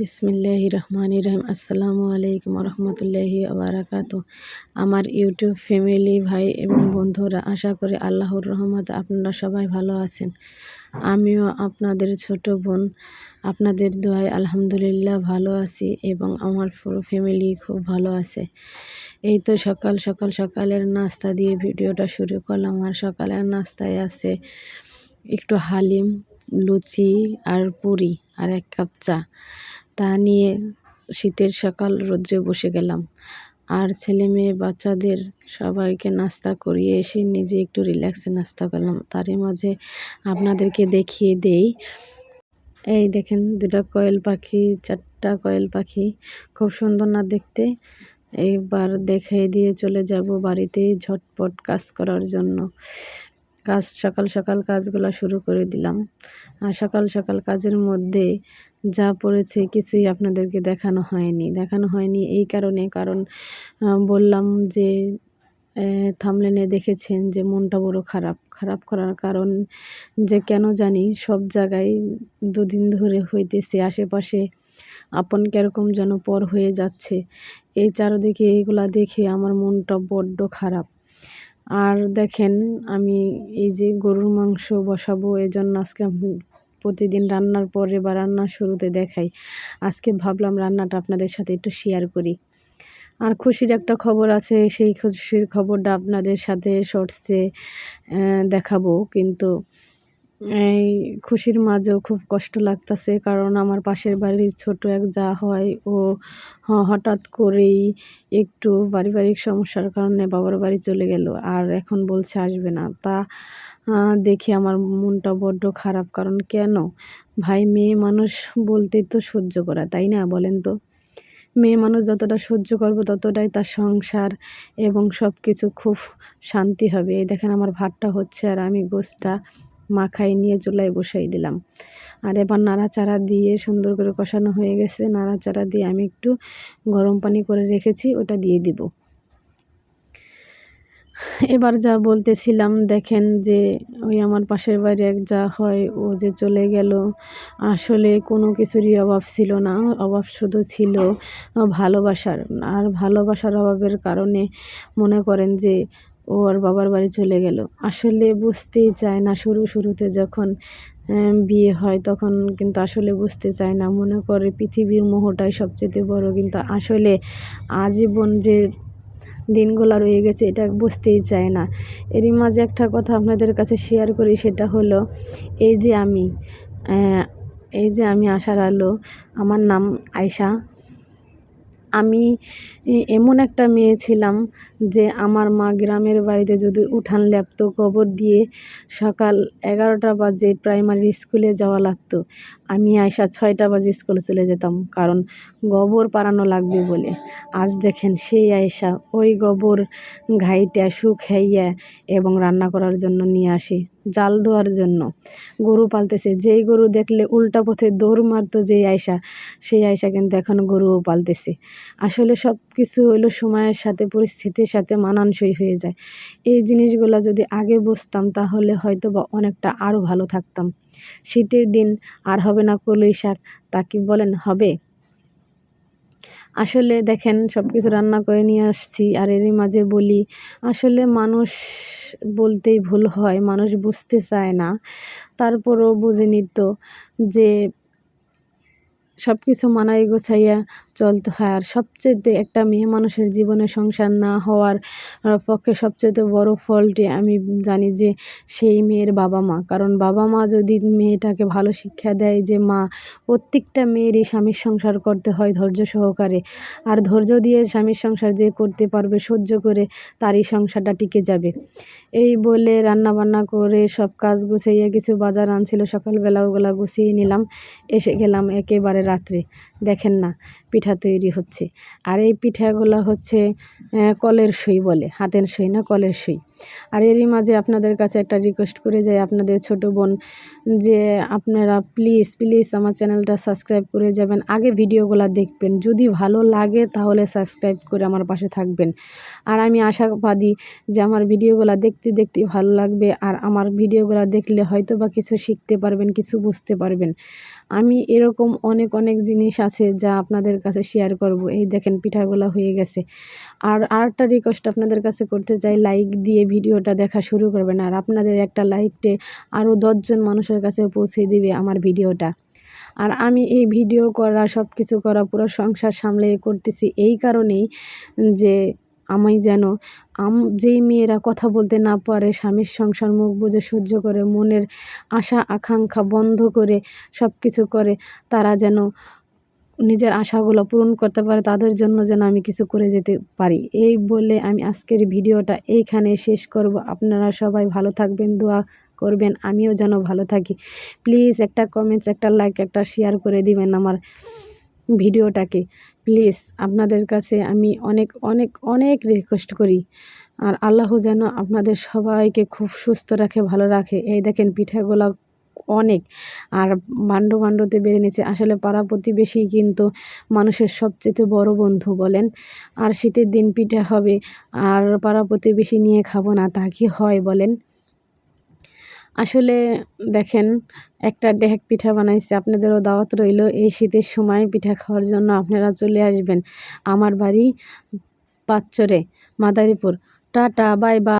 বিসমিল্লাহ রহমান রহিম। আসসালামু আলাইকুম রহমতুল্লাহি আবরাকাত আমার ইউটিউব ফ্যামিলি, ভাই এবং বন্ধুরা, আশা করি আল্লাহর রহমত আপনারা সবাই ভালো আছেন। আমিও আপনাদের ছোট বোন, আপনাদের দোয়ায় আলহামদুলিল্লাহ ভালো আছি এবং আমার পুরো ফ্যামিলি খুব ভালো আছে। এই তো সকাল সকাল, সকালের নাস্তা দিয়ে ভিডিওটা শুরু করলাম। আর সকালের নাস্তায় আছে একটু হালিম, লুচি আর পুরি আর এক কাপ চা। তা নিয়ে শীতের সকাল রোদ্রে বসে গেলাম। আর ছেলে মেয়ে বাচ্চাদের সবাইকে নাস্তা করিয়ে এসে নিজে একটু রিল্যাক্সে নাস্তা করলাম। তারই মাঝে আপনাদেরকে দেখিয়ে দেই। এই দেখেন দুটা কয়েল পাখি, চারটা কয়েল পাখি, খুব সুন্দর না দেখতে। এইবার দেখিয়ে দিয়ে চলে যাব বাড়িতে ঝটপট কাজ করার জন্য। কাজ, সকাল সকাল কাজগুলো শুরু করে দিলাম। আর সকাল সকাল কাজের মধ্যে যা পড়েছে কিছুই আপনাদেরকে দেখানো হয়নি। দেখানো হয়নি এই কারণে, কারণ বললাম যে থামলেনে দেখেছেন যে মনটা বড় খারাপ। খারাপ করার কারণ যে কেন জানি সব জায়গায় দুদিন ধরে হইতেছে, আশেপাশে আপন কীরকম যেন পর হয়ে যাচ্ছে। এই চারদিকে এইগুলা দেখে আমার মনটা বড্ড খারাপ। আর দেখেন, আমি এই যে গরুর মাংস বসাবো, এজন্য আজকে প্রতিদিন রান্নার পরে বা রান্নার শুরুতে দেখাই। আজকে ভাবলাম রান্নাটা আপনাদের সাথে একটু শেয়ার করি। আর খুশির একটা খবর আছে, সেই খুশির খবরটা আপনাদের সাথে শর্টসে দেখাবো। কিন্তু এই খুশির মাঝেও খুব কষ্ট লাগতেছে, কারণ আমার পাশের বাড়ির ছোট এক যা হয়, ও হঠাৎ করেই একটু পারিবারিক সমস্যার কারণে বাবার বাড়ি চলে গেল, আর এখন বলছে আসবে না। তা দেখে আমার মনটা বড্ড খারাপ, কারণ কেন? ভাই, মেয়ে মানুষ বলতে তো সহ্য করা, তাই না বলেন তো? মেয়ে মানুষ যতটা সহ্য করব ততটাই তার সংসার এবং সব কিছু খুব শান্তি হবে। এই দেখেন আমার ভাতটা হচ্ছে আর আমি গোসটা মাখাই নিয়ে চুলায় বসাই দিলাম। আর এবার নাড়াচাড়া দিয়ে সুন্দর করে কষানো হয়ে গেছে। নাড়াচাড়া দিয়ে আমি একটু গরম পানি করে রেখেছি, ওটা দিয়ে দিব। এবার যা বলতেছিলাম, দেখেন যে ওই আমার পাশের বাড়ি এক যা হয়, ও যে চলে গেল, আসলে কোনো কিছুরই অভাব ছিল না। অভাব শুধু ছিল ভালোবাসার। আর ভালোবাসার অভাবের কারণে মনে করেন যে ও আর বাবার বাড়ি চলে গেল। আসলে বুঝতেই চায় না শুরু শুরুতে যখন বিয়ে হয় তখন কিন্তু আসলে বুঝতে চায় না। মনে করে পৃথিবীর মোহটাই সবচেয়ে বড়, কিন্তু আসলে আজীবন যে দিনগুলো রয়ে গেছে এটা বুঝতেই চায় না। এরই মাঝে একটা কথা আপনাদের কাছে শেয়ার করি, সেটা হলো, এই যে আমি এই যে আমি আশার আলো, আমার নাম আয়শা। আমি এমন একটা মেয়ে ছিলাম যে আমার মা গ্রামের বাড়িতে যদি উঠান ল্যাপতো কবর দিয়ে সকাল এগারোটা বাজে প্রাইমারি স্কুলে যাওয়া লাগতো। আমি আয়সা ছয়টা বাজে স্কুলে চলে যেতাম, কারণ গোবর পাড়ানো লাগবে বলে। আজ দেখেন সেই আয়সা ওই গোবর ঘাইটা শুকাইয়া এবং রান্না করার জন্য নিয়ে আসি, জাল দেওয়ার জন্য। গরু পালতেছে, যেই গরু দেখলে উল্টা পথে দৌড় মারতো যেই আয়সা সেই আয়সা কিন্তু এখন গরুও পালতেছে। আসলে সব কিছু হইল সময়ের সাথে, পরিস্থিতির সাথে মানানসই হয়ে যায়। এই জিনিসগুলো যদি আগে বুঝতাম, তাহলে হয়তো বা অনেকটা আরও ভালো থাকতাম। শীতের দিন আর হবে না কলই শাক। তা কি বলেন, হবে? আসলে দেখেন সব কিছু রান্না করে নিয়ে আসছি আর এরই মাঝে বলি, আসলে মানুষ বলতেই ভুল হয়, মানুষ বুঝতে চায় না। তারপরও বুঝে নিত যে সব কিছু মানাই গোছাইয়া চলতে হয়। আর সবচেয়ে একটা মেয়ে মানুষের জীবনে সংসার না হওয়ার পক্ষে সবচেয়ে বড় ফলটি আমি জানি যে সেই মেয়ের বাবা মা। কারণ বাবা মা যদি মেয়েটাকে ভালো শিক্ষা দেয় যে, মা, প্রত্যেকটা মেয়েরই স্বামীর সংসার করতে হয় ধৈর্য সহকারে। আর ধৈর্য দিয়ে স্বামীর সংসার যে করতে পারবে, সহ্য করে তারই সংসারটা টিকে যাবে। এই বলে রান্না বান্না করে সব কাজ গুছিয়ে কিছু বাজার আনছিল। সকালবেলা ওগুলা গুছিয়ে নিলাম। এসে গেলাম একেবারে রাত্রে। দেখেন না, পিঠা তৈরি হচ্ছে। আর এই পিঠাগুলো হচ্ছে কলের সই বলে, হাতের সই না কলের সই। আর এরই মাঝে আপনাদের কাছে একটা রিকোয়েস্ট করে যাই, আপনাদের ছোট বোন, যে আপনারা প্লিজ প্লিজ আমার চ্যানেলটা সাবস্ক্রাইব করে যাবেন। আগে ভিডিওগুলো দেখবেন, যদি ভালো লাগে তাহলে সাবস্ক্রাইব করে আমার পাশে থাকবেন। আর আমি আশাবাদী যে আমার ভিডিওগুলো দেখতে দেখতে ভালো লাগবে, আর আমার ভিডিওগুলো দেখলে হয়তো বা কিছু শিখতে পারবেন, কিছু বুঝতে পারবেন। আমি এরকম অনেক অনেক জিনিস আছে যা আপনাদের কাছে শেয়ার করব। এই দেখেন পিঠাগুলো হয়ে গেছে। আর আরেকটা রিকোয়েস্ট আপনাদের কাছে করতে চাই লাইক দিয়ে ভিডিওটা দেখা শুরু করবেন আর আপনাদের একটা লাইকটে আরও দশজন মানুষের কাছে পৌঁছে দিবে আমার ভিডিওটা। আর আমি এই ভিডিও করা সব কিছু করা, পুরো সংসার সামলে করতেছি এই কারণেই যে আমি যেন আম, যেই মেয়েরা কথা বলতে না পারে, স্বামীর সংসার মুখ বুঝে সহ্য করে, মনের আশা, আকাঙ্ক্ষা বন্ধ করে সব কিছু করে, তারা যেন নিজের আশাগুলো পূরণ করতে পারে, তাদের জন্য যেন আমি কিছু করে যেতে পারি। এই বলে আমি আজকের ভিডিওটা এইখানে শেষ করব। আপনারা সবাই ভালো থাকবেন, দোয়া করবেন, আমিও যেন ভালো থাকি। প্লিজ একটা কমেন্টস একটা লাইক একটা শেয়ার করে দিবেন আমার ভিডিওটাকে। প্লিজ আপনাদের কাছে আমি অনেক অনেক অনেক রিকোয়েস্ট করি। আর আল্লাহ যেন আপনাদের সবাইকে খুব সুস্থ রাখে, ভালো রাখে। এই দেখেন পিঠাগুলা অনেক। আর বান্ড বান্ডতে বেড়ে নিচ্ছে আসলে পাড়া প্রতিবেশী কিন্তু মানুষের সবচেয়ে বড় বন্ধু বলেন। আর শীতের দিন পিঠা হবে, আর পাড়া প্রতিবেশী নিয়ে খাব না, তা কি হয় বলেন? আসলে দেখেন, একটা ডেক পিঠা বানাইছে, আপনাদেরও দাওয়াত রইল এই শীতের সময় পিঠা খাওয়ার জন্য। আপনারা চলে আসবেন আমার বাড়ি পাঁচচরে, মাদারীপুর। Tata bye bye